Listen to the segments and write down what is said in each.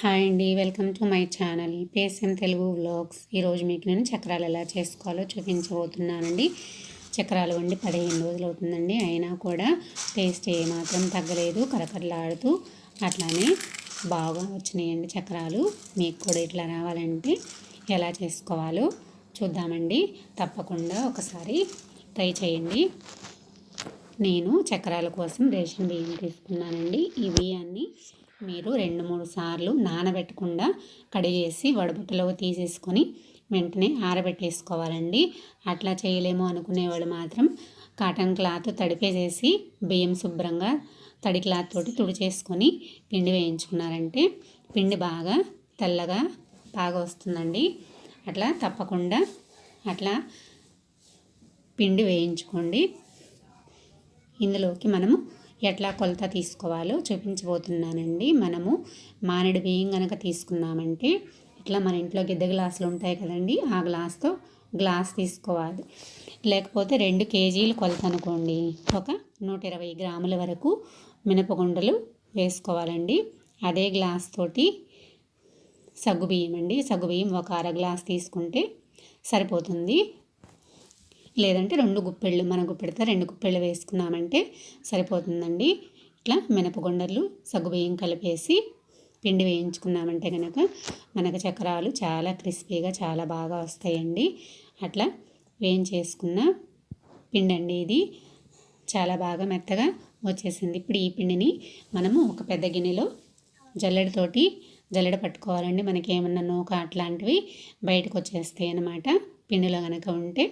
Hi అండి welcome to my channel PSM Telugu vlogs. ఈరోజు మీకు నేను చక్రాలు ఎలా చేసుకోవాలో చూపించబోతున్నానండి. చక్రాలు వండి పదిహేను రోజులు అవుతుందండి. అయినా కూడా టేస్ట్ ఏమాత్రం తగ్గలేదు కరకరలాడుతూ అట్లానే బాగా వచ్చినాయండి చక్రాలు. మీకు కూడా ఇట్లా రావాలంటే ఎలా చేసుకోవాలో చూద్దామండి. తప్పకుండా ఒకసారి ట్రై చేయండి. నేను చక్రాల కోసం రేషన్ బియ్యం తీసుకున్నానండి. ఈ బియ్యాన్ని మీరు రెండు మూడు సార్లు నానబెట్టకుండా కడిగేసి వడబుట్టలో తీసేసుకొని వెంటనే ఆరబెట్టేసుకోవాలండి. అట్లా చేయలేము అనుకునేవాళ్ళు మాత్రం కాటన్ క్లాత్ తడిపేసేసి బియ్యం శుభ్రంగా తడి క్లాత్ తోటి తుడిచేసుకొని పిండి వేయించుకున్నారంటే పిండి బాగా తెల్లగా బాగా వస్తుందండి. అట్లా తప్పకుండా అట్లా పిండి వేయించుకోండి. ఇందులోకి మనము ఎట్లా కొలత తీసుకోవాలో చూపించబోతున్నానండి. మనము మానేడు బియ్యం కనుక తీసుకున్నామంటే ఇట్లా మన ఇంట్లో గిద్ద గ్లాసులు ఉంటాయి కదండి ఆ గ్లాస్తో గ్లాస్ తీసుకోవాలి. లేకపోతే రెండు కేజీలు కొలత అనుకోండి. ఒక నూట ఇరవై గ్రాముల వరకు మినపగుండలు వేసుకోవాలండి. అదే గ్లాస్ తోటి సగ్గుబియ్యం అండి సగ్గుబియ్యం ఒక అర గ్లాస్ తీసుకుంటే సరిపోతుంది. లేదంటే రెండు గుప్పెళ్ళు మన గుప్పెడితే రెండు గుప్పెళ్ళు వేసుకున్నామంటే సరిపోతుందండి. ఇట్లా మినపగుండలు సగ్గుబియ్యం కలిపేసి పిండి వేయించుకున్నామంటే కనుక మనకు చక్రాలు చాలా క్రిస్పీగా చాలా బాగా వస్తాయండి. అట్లా వేయించేసుకున్న పిండి అండి ఇది. చాలా బాగా మెత్తగా వచ్చేసింది. ఇప్పుడు ఈ పిండిని మనము ఒక పెద్ద గిన్నెలో జల్లెడతోటి జల్లెడ పట్టుకోవాలండి. మనకి ఏమన్నా నూక అట్లాంటివి బయటకు వచ్చేస్తాయి అన్నమాట. పిండిలో కనుక ఉంటే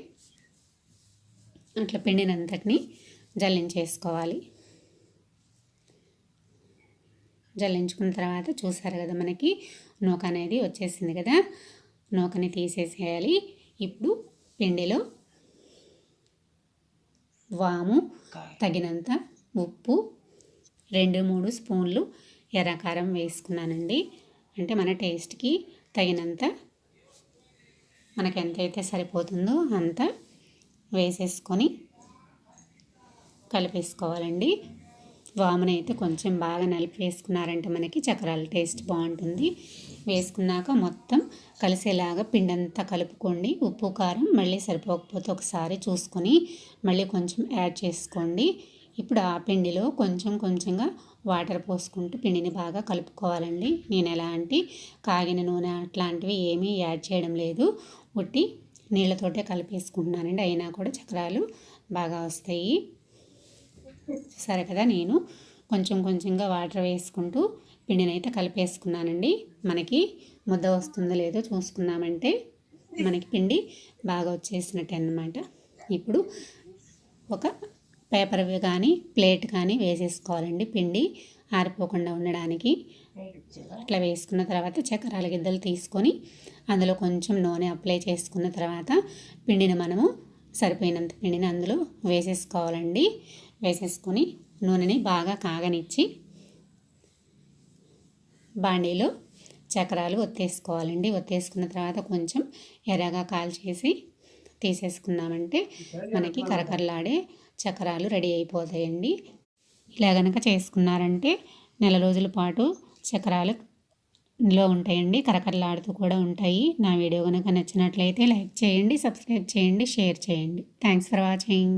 అట్లా పిండినంతటిని జల్లించేసుకోవాలి. జల్లించుకున్న తర్వాత చూసారు కదా మనకి నూక అనేది వచ్చేసింది కదా. నూకని తీసేసేయాలి. ఇప్పుడు పిండిలో వాము తగినంత ఉప్పు రెండు మూడు స్పూన్లు ఎర్రకారం వేసుకున్నానండి. అంటే మన టేస్ట్కి తగినంత మనకి ఎంతైతే సరిపోతుందో అంత వేసేసుకొని కలిపేసుకోవాలండి. వామున అయితే కొంచెం బాగా నలిపి వేసుకున్నారంటే మనకి చక్రాల టేస్ట్ బాగుంటుంది. వేసుకున్నాక మొత్తం కలిసేలాగా పిండంతా కలుపుకోండి. ఉప్పు కారం మళ్ళీ సరిపోకపోతే ఒకసారి చూసుకొని మళ్ళీ కొంచెం యాడ్ చేసుకోండి. ఇప్పుడు ఆ పిండిలో కొంచెం కొంచెంగా వాటర్ పోసుకుంటూ పిండిని బాగా కలుపుకోవాలండి. నేను ఎలాంటి కాగిన నూనె అట్లాంటివి ఏమీ యాడ్ చేయడం లేదు. ఉట్టి నీళ్ళతోటే కలిపేసుకుంటున్నానండి. అయినా కూడా చక్రాలు బాగా వస్తాయి. సరే కదా నేను కొంచెం కొంచెంగా వాటర్ వేసుకుంటూ పిండిని అయితే కలిపేసుకున్నానండి. మనకి ముద్ద వస్తుందో లేదో చూసుకున్నామంటే మనకి పిండి బాగా వచ్చేసినట్టు అన్నమాట. ఇప్పుడు ఒక పేపర్ కానీ ప్లేట్ కానీ వేసేసుకోవాలండి. పిండి ఆరిపోకుండా ఉండడానికి అట్లా వేసుకున్న తర్వాత చక్రాల గిద్దలు తీసుకొని అందులో కొంచెం నూనె అప్లై చేసుకున్న తర్వాత పిండిని మనము సరిపోయినంత పిండిని అందులో వేసేసుకోవాలండి. వేసేసుకొని నూనెని బాగా కాగనిచ్చి బాండీలో చక్రాలు ఒత్తేసుకోవాలండి. ఒత్తేసుకున్న తర్వాత కొంచెం ఎర్రగా కాల్చేసి తీసేసుకున్నామంటే మనకి కరకరలాడే చక్రాలు రెడీ అయిపోతాయండి. ఇలా కనుక చేసుకున్నారంటే నెల రోజుల పాటు చక్రాలు లో ఉంటాయండి. కరకరలాడుతూ కూడా ఉంటాయి. నా వీడియో కనుక నచ్చినట్లయితే లైక్ చేయండి సబ్స్క్రైబ్ చేయండి షేర్ చేయండి. Thanks for watching.